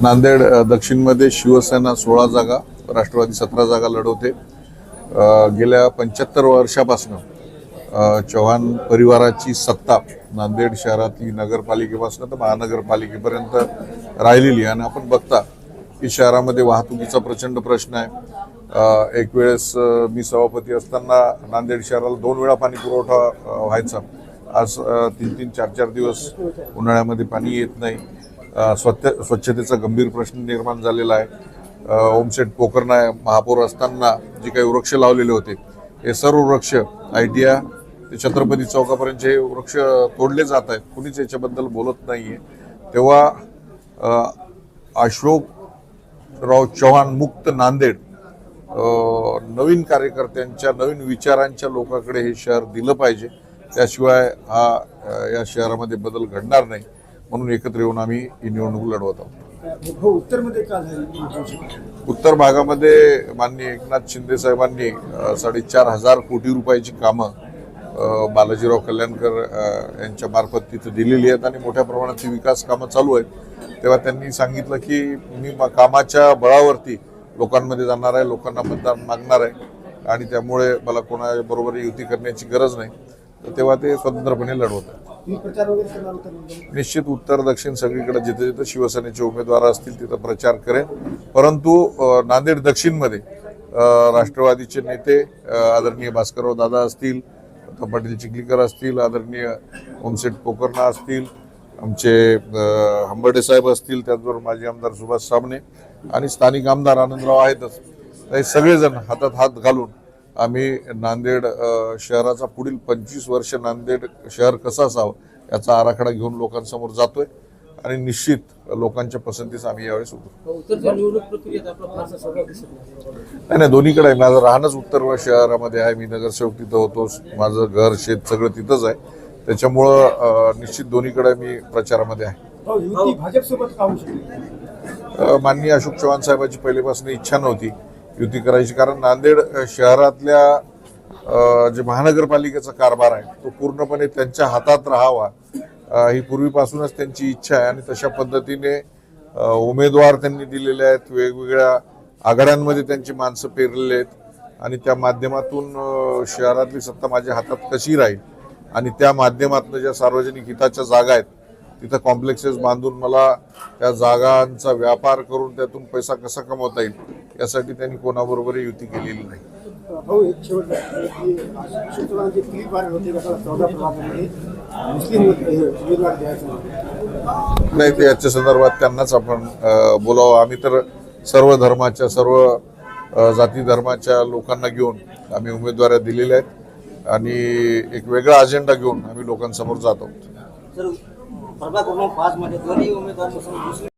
नांदेड दक्षिणमध्ये शिवसेना सोळा जागा राष्ट्रवादी सतरा जागा लढवते. गेल्या पंच्याहत्तर वर्षापासून चव्हाण परिवाराची सत्ता नांदेड शहरातली नगरपालिकेपासून तर महानगरपालिकेपर्यंत राहिलेली आणि आपण बघता की शहरामध्ये वाहतुकीचा प्रचंड प्रश्न आहे. एक वेळेस मी सभापती असताना नांदेड शहराला दोन वेळा पाणी पुरवठा व्हायचा. आज तीन तीन चार चार दिवस उन्हाळ्यामध्ये पाणी येत नाही. स्वच्छ स्वच्छतेचा गंभीर प्रश्न निर्माण झालेला आहे. ओमसेट ओमशेट पोखरणा महापौर असताना जे काही वृक्ष लावलेले होते हे सर्व वृक्ष आयडिया ते छत्रपती चौकापर्यंत हे वृक्ष तोडले जात आहेत. कुणीच याच्याबद्दल बोलत नाही आहे तेव्हा अशोकराव चव्हाण मुक्त नांदेड नवीन कार्यकर्त्यांच्या नवीन विचारांच्या लोकांकडे हे शहर दिलं पाहिजे. त्याशिवाय हा या शहरामध्ये बदल घडणार नाही म्हणून एकत्र येऊन आम्ही ही निवडणूक लढवत आहोत. हो उत्तर भागामध्ये माननीय एकनाथ शिंदे साहेबांनी साडेचार हजार कोटी रुपयाची कामं बालाजीराव कल्याणकर यांच्या मार्फत तिथे दिलेली आहेत आणि मोठ्या प्रमाणात विकास कामं चालू आहेत. तेव्हा त्यांनी सांगितलं की म- कामाच्या बळावरती लोकांमध्ये जाणार आहे लोकांना मतदान मागणार आहे आणि त्यामुळे मला कोणाबरोबर युती करण्याची गरज नाही. तर तेव्हा ते स्वतंत्रपणे लढवत आहेत. तुम्ही प्रचार वगैरे करणार होता निवडणुकीत? निश्चित उत्तर दक्षिण सगळीकडे जिथे जिथे शिवसेनेचे उमेदवार असतील तिथं प्रचार करेन. परंतु नांदेड दक्षिणमध्ये राष्ट्रवादीचे नेते आदरणीय भास्करराव दादा असतील पाटील चिखलीकर असतील आदरणीय ओमसेट पोकर्णा असतील आमचे हंबर्डे साहेब असतील त्याचबरोबर माजी आमदार सुभाष साबणे आणि स्थानिक आमदार आनंदराव आहेतच. हे सगळेजण हातात हात घालून आम्ही नांदेड शहराचा पुढील पंचवीस वर्ष नांदेड शहर कसं असावं याचा आराखडा घेऊन लोकांसमोर जातोय आणि निश्चित लोकांच्या पसंतीस आम्ही यावेळेस उतरू. दिसत नाही. नाही नाही दोन्हीकडे आहे. माझं राहणंच उत्तर व शहरामध्ये आहे. मी नगरसेवक तिथं होतो. माझं घर शेत सगळं तिथंच आहे. त्याच्यामुळं निश्चित दोन्हीकडे मी प्रचारामध्ये आहे. हो युती भाजपसोबत का होऊ शकते? अ, माननीय अशोक चव्हाण साहेबांची पहिल्यापासून इच्छा नव्हती. युती करायची. कारण नांदेड शहरातल्या जे महानगरपालिकेचा कारभार आहे तो पूर्णपणे त्यांच्या हातात राहावा ही पूर्वीपासूनच त्यांची इच्छा आहे. आणि तशा पद्धतीने उमेदवार त्यांनी दिलेले आहेत. वेगवेगळ्या आघाड्यांमध्ये त्यांची माणसं पेरलेली आहेत. आणि त्या माध्यमातून शहरातली सत्ता माझ्या हातात कशी राहील? आणि त्या माध्यमातून ज्या सार्वजनिक हिताच्या जागा आहेत तिथं कॉम्प्लेक्सेस बांधून मला त्या जागांचा व्यापार करून त्यातून पैसा कसा कमवता येईल यासाठी त्यांनी कोणाबरोबर युती केलेली नाही. हे द्यायचं नाही. नाही ते याच्या संदर्भात त्यांनाच आपण बोलावं. आम्ही तर सर्व धर्माच्या सर्व जाती धर्माच्या लोकांना घेऊन आम्ही उमेदवाऱ्या दिलेल्या आहेत. आणि एक वेगळा अजेंडा घेऊन आम्ही लोकांसमोर जात आहोत. પ્રભાકરનો પાસ માટે દોરી ઉમેદવારનું